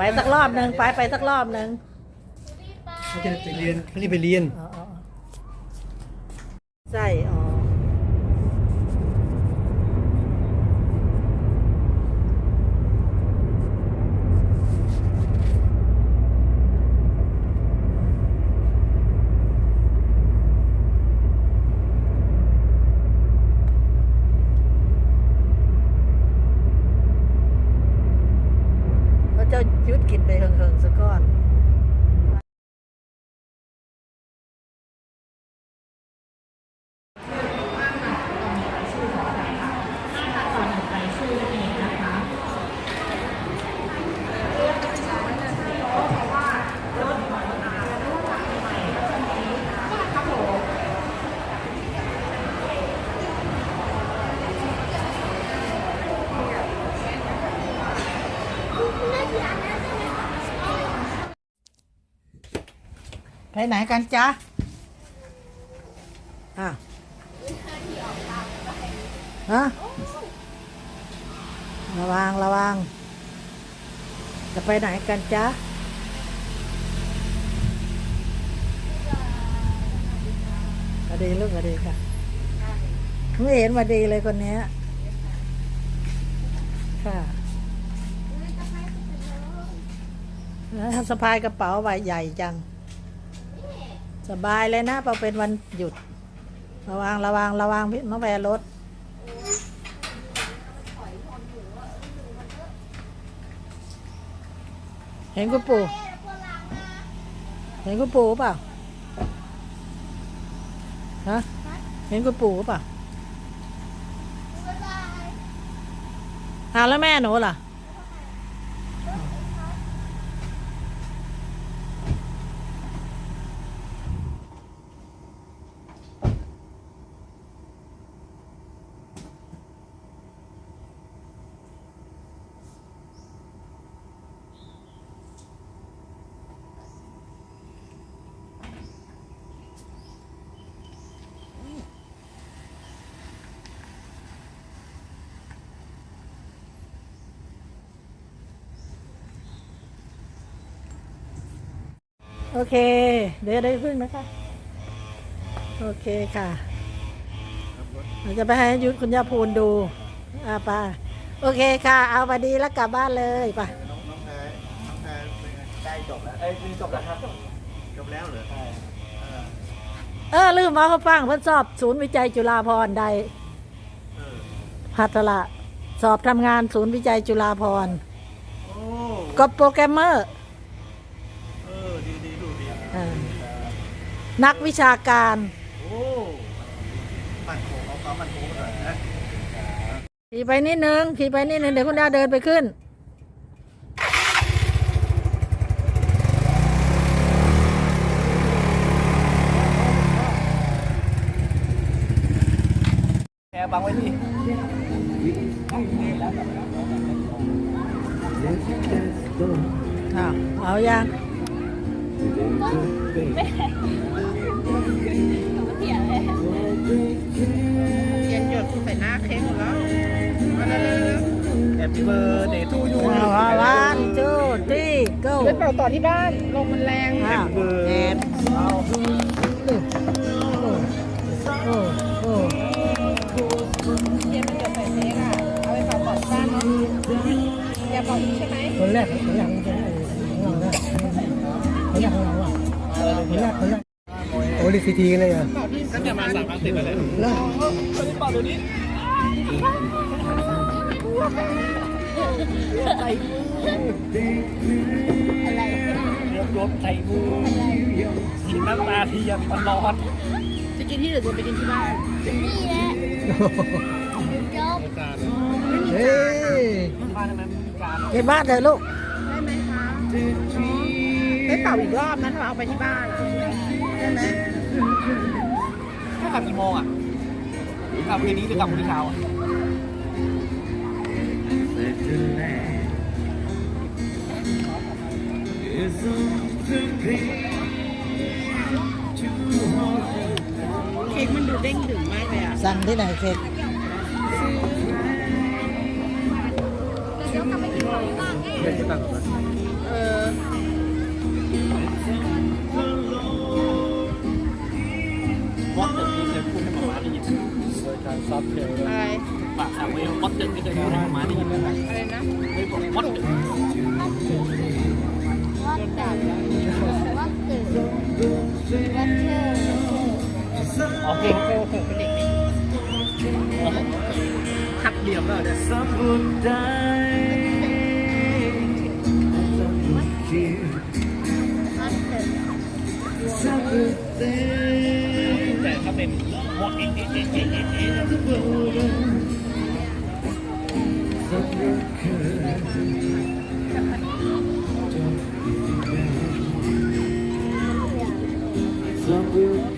ไปไปสักรอบหนึ่งไปไปสักรอบหนึ่งเขาจะไปเรียนเขาเรียกไปเรียนอ๋ออ๋อใช่อ๋อเขาเจ้ายุดกินไปเฮิงๆซะก่อน ไปไหนกันจ๊ะอะฮะระวังระวัง จะไปไหนกันจ๊ะมาดีลูกมาดีค่ะไม่เห็นมาดีเลยคนนี้ค่ะแล้วสะพายกระเป๋าใบใหญ่จัง สบายเลยนะพอเป็นวันหยุด ระวังระวังระวังพี่มะแวรถเห็นคุณปู่เห็นคุณปู่เปล่าฮะเห็นคุณปู่เปล่าอ้าแล้วแม่หนูล่ะ โอเค เดี๋ยวได้พึ่งนะคะ โอเคค่ะเราจะไปให้ยุทธคุณยาพูนดูอ่าไปโอเคค่ะ เอามาดีแล้วกลับบ้านเลยไปน้องน้องแพรน้องแพรเป็นไงใกล้จบแล้ว เอ้ยนี่จบแล้วครับ จบแล้วเหรอเออลืมว่าเขาฟังเพิ่นสอบศูนย์วิจัยจุฬาภรณ์ใดเออพัทละ สอบทำงานศูนย์วิจัยจุฬาภรณ์โอ้ก็โปรแกรมเมอร์ นักวิชาการ โอ้มันโค้งเขาเขามันโค้งหน่อยนะขี่ไปนิดนึงขี่ไปนิดนึงเดี๋ยวคุณดาเดินไปขึ้นแพรบังไว้ดิอ้า วเอายังเทียนหยดใส่หน้าเค้กหมดแล้วมาเร็วแฮปปี้เบิร์ดเดย์ทูยูวันจูทีโก้ๆไปเป่าต่อที่บ้านลมมันแรงอ้าวแอนโอ้โอ้เทียนมันหยดใส่เค้กอะ เอาไปเป่าต่อที่บ้านเนาะอย่าเป่าอีกใช่ไหมคนแรกคนแรก โอ้ดิซีทีกันเลยอะเป่าที่ก็จะมาสามพันสิบไปเลยแล้วคนนี้เป่าเดี๋ยวนี้ยกยกใส่มือสีน้ำตาเทียมมันร้อนจะกินที่หรือจะไปกินที่บ้านเฮ้ยบ้านทำไมไม่มีการในบ้านเลยลูกได้ไหมคะไปเป่าอีกรอบนะถ้าเอาไปที่บ้านได้ไหม ถ้ากลับกี่โมงอะกลับคืนนี้หรือกลับพรุ่งนี้เช้าอะเค้กมันดูเด้งดึงมากเลยอะ สั่งที่ไหนเค้ก เหลี่ยมแล้วเนี่ยแต่ถ้าเป็นวัดอ๊ะเอ๊ะเอ๊ะเอ๊ะเอ๊ะเอ๊ะกั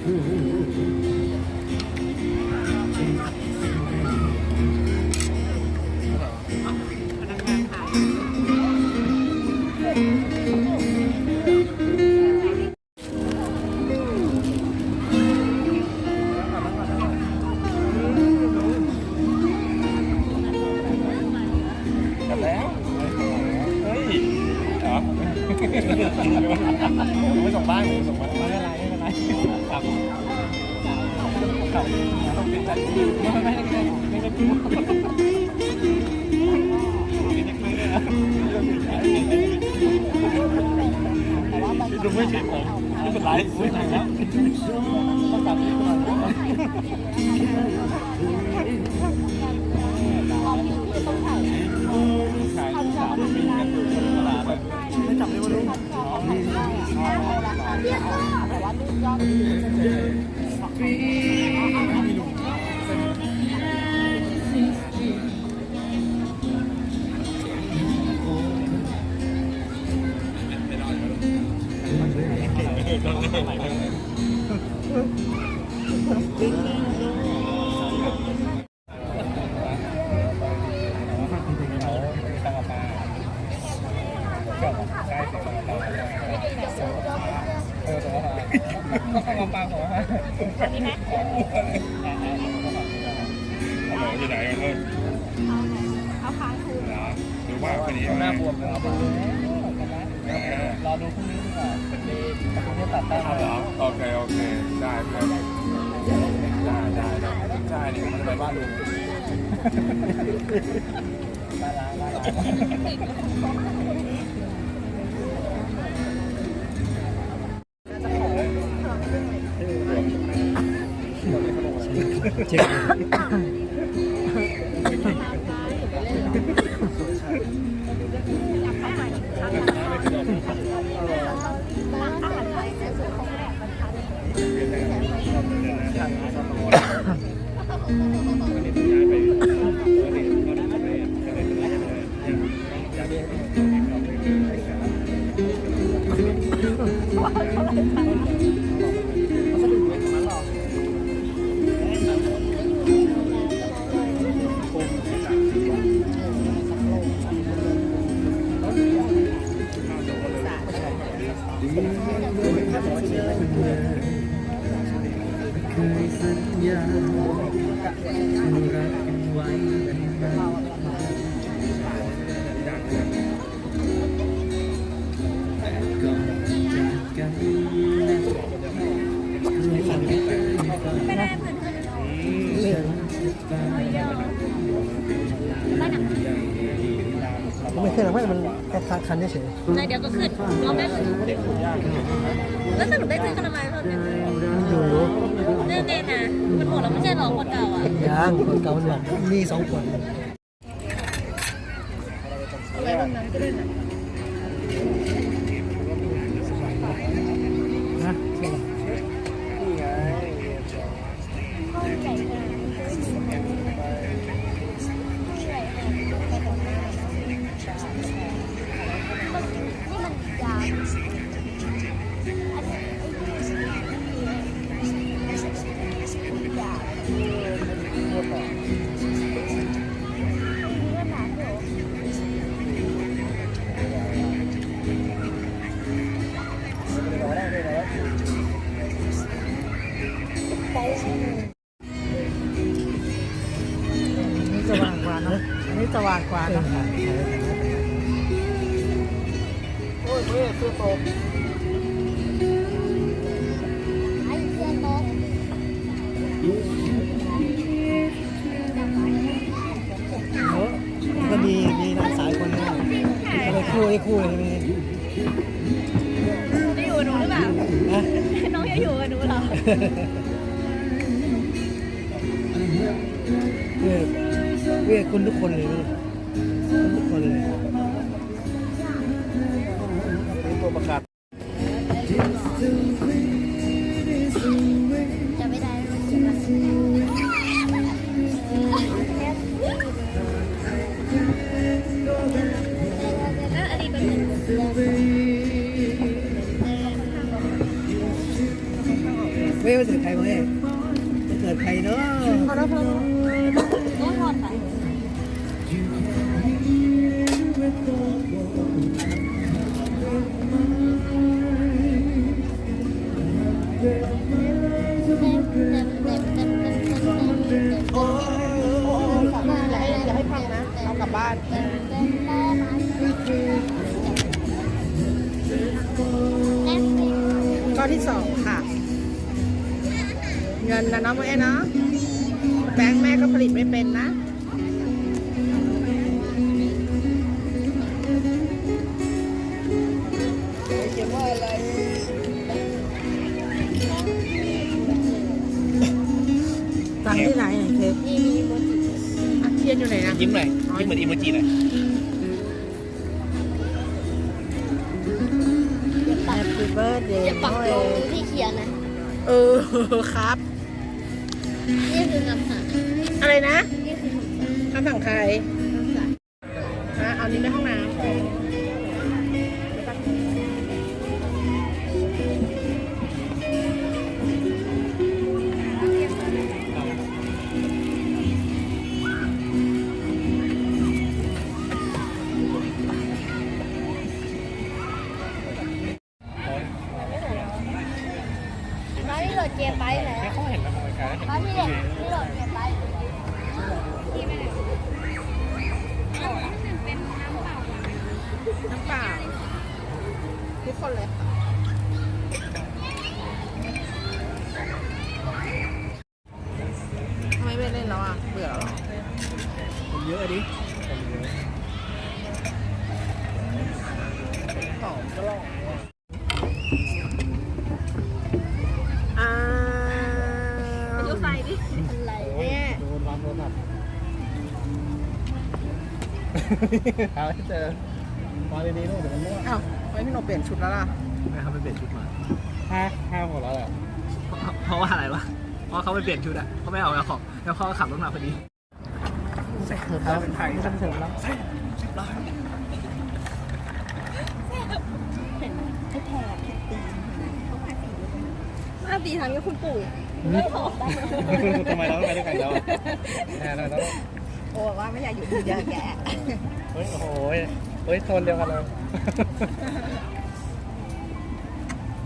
ดูไม่เฉยผมไม่เป็นไรไม่ไหนแล้วต้องกลับที่ก่อนขายสามปีกันอยู่ตลาดไม่จับเลยว่า ลูกที่ อดูพรุ่งนี้ดีกว่าดีพรุ่งนี้ตัดได้หรอโอเค โอเค ได้ครับได้ได้ได้ใช่เนี่ยมันจะไปบ้านลุงได้ล้างได้ล้างเจ็บ เคยสัญญารักกันไว้ มันแค่คันคันเฉยเดี๋ยวก็ขึ้นลองได้เลยแล้วสรุปได้ซื้อคาราเมลเพิ่มยังมันอยู่เน่ๆนะมันหมดแล้วไม่ใช่หรอคนเก่าอะยังคนเก่ามันหมดมีสองคน เลยคู่ให้คู่เลยมีได้อยู่กับหนูหรือเปล่านะน้องจะอยู่กับหนูเหรอเพื่อเพื่อคุณทุกคนเลยลูก บ้านก้อนที่สองค่ะ เงินนะน้องแม่เนาะแบงค์แม่ก็ผลิตไม่เป็นนะ อะเทียนอยู่ไหนนะ ยิ้มหน่อยยิ้มเหมือนอีโมจิหน่อยแฮปปี้เบิร์ดเดย์อย่าปักโมโลเอที่เขียนนะ เออครับ นี่คือคำสั่งอะไรนะ นี่คือคำสั่งคำสั่งใครฮะเอานี้ไปห้อง เกมไปไหน หาไม่เจอมาดีๆลูกเดี๋ยวมันมั่วอ้าวทำไมพี่โนเปลี่ยนชุดแล้วล่ะแม่เขาไปเปลี่ยนชุดมาห้าห้าหมดแล้วแหละเพราะว่าอะไรวะเพราะเขาไปเปลี่ยนชุดอะเขาไม่เอาแล้วของแล้วเขาก็ขับรถมาพอดีเสริมแล้วไม่ต้องเสริมแล้วหน้าตีทางนี้คุณปู่ทำไมเราต้องไปด้วยกันแล้วอะแน่เราต้อง โอ้บอกว่าไม่อยากอยู่คนเดียวแกเฮ้ยโอ้โหเฮ้ยโทนเดียวกันเลย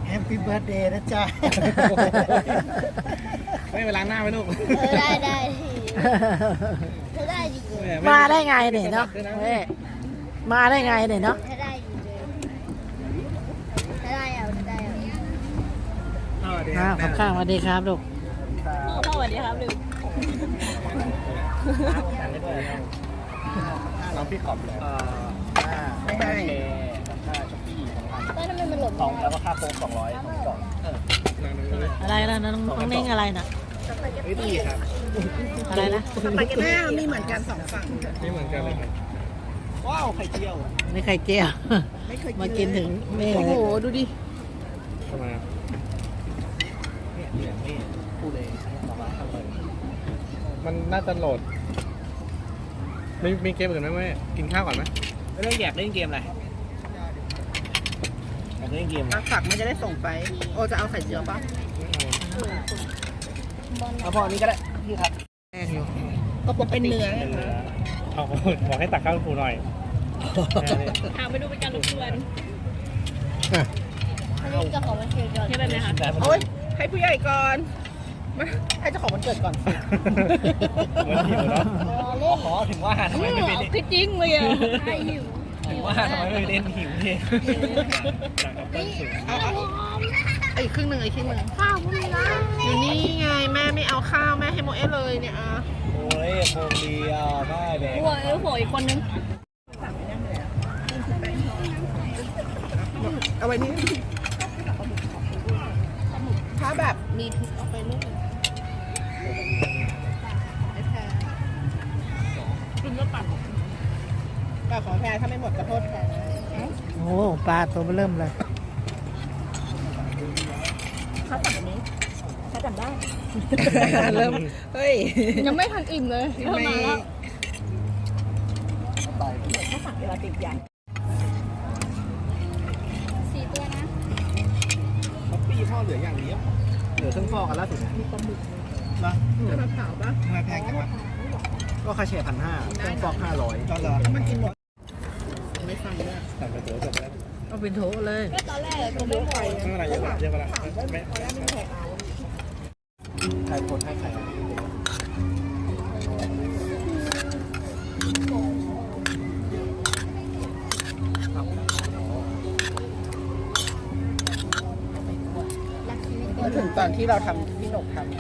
แฮปปี้เบิร์ดเดย์นะจ๊ะไม่ไปล้างหน้าไหมลูกเออได้ได้เธอได้จริงเลยมาได้ไงเนี่ยเนาะเว้ยมาได้ไงเนี่ยเนาะเธอได้จริงเลยเธอได้เอาเธอได้เอาอ้าวขับข้างสวัสดีครับลูกพ่อพ่อสวัสดีครับลืม น้องพี่ขอบเลยไม่ได้ค่าช็อปปี้ของพันแล้วทำไมมันหล่นสองแล้วก็ค่าโค้งสองร้อยสองกล่องเอออะไรนะน้องน้องเน่งอะไรนะเฮ้ยดีครับอะไรนะสปาเกตตี้มีเหมือนกันสองฝั่งไม่เหมือนกันเลยครับว้าวไข่เจียวไม่ไข่เจียวไม่เคยมากินถึงนี่โอ้เลโหยดูดิทำไมครับเนี่ยเนี่ยไม่พูดเลยต่อมาทำเลย มันน่าจะโหลดมีมีเกมอื่นไหมแม่กินข้าวก่อนไหมไม่ต้องอยากเล่นเกมอะไรอยากเล่นเกมรักฝักมันจะได้ส่งไป โอจะเอาไข่เจียวปะเอาพออันนี้ก็ได้พี่ครับแรกอยู่ก็บอกเป็นเนื้อเป็นเนื้อเอาบอกให้ตักข้าวครูหน่อยถามไปดูเป็นการรบกวนอันนี้เจ้าของมันเชียร์ก่อนใช่ไหมคะโอ้ยให้ผู้ใหญ่ก่อนมา ให้เจ้าของวันเกิดก่อนเหมือนหิวเนาะรอเล่นขอถึงว่าทำไมไม่เป็นคือจริงเลยอะใช่หิวถึงว่าทำไมไม่เล่นหิวเองเอาเอาเอาอีกครึ่งหนึ่งอีกครึ่งหนึ่งข้าวไม่ได้อยู่นี่ไงแม่ไม่เอาข้าวแม่ให้โมเอะเลยเนี่ยอะโอ้ยโมงดีอะแม่แดงหัวหัวอีกคนนึงเอาไว้นี่ถ้าแบบมีพริกเอาไปลูก ไม่แพงคุณก็ปั่นแต่ของแพงถ้าไม่หมดก็โทษแพงโอ้ปลาตัวเริ่มเลยเขาสั่งแบบนี้เขาจำได้ เริ่ม เฮ้ย ยังไม่ทันอิ่มเลยทำไมเริ่มมาแล้วเขาสั่งเวลาติดอย่างสี่ตัวนะเขาปีพ่อเหลืออย่างเดียวเหลือเครื่องฟอกกันล่าสุดนะ นะจะมาเผาปะทำไมแพงจังวะก็คาเช่พันห้าเครื่องฟอกห้าร้อยก็รอมันกินหมดไม่ฟังด้วยสั่งไปเถอจบแล้วเอาเป็นโถเลยก็ตอนแรกตัวไม่ไหวไม่เป็นไรเยอะกว่าเยอะกว่าละไม่ใครคนให้ใครถึงตอนที่เราทำพี่หนกทำ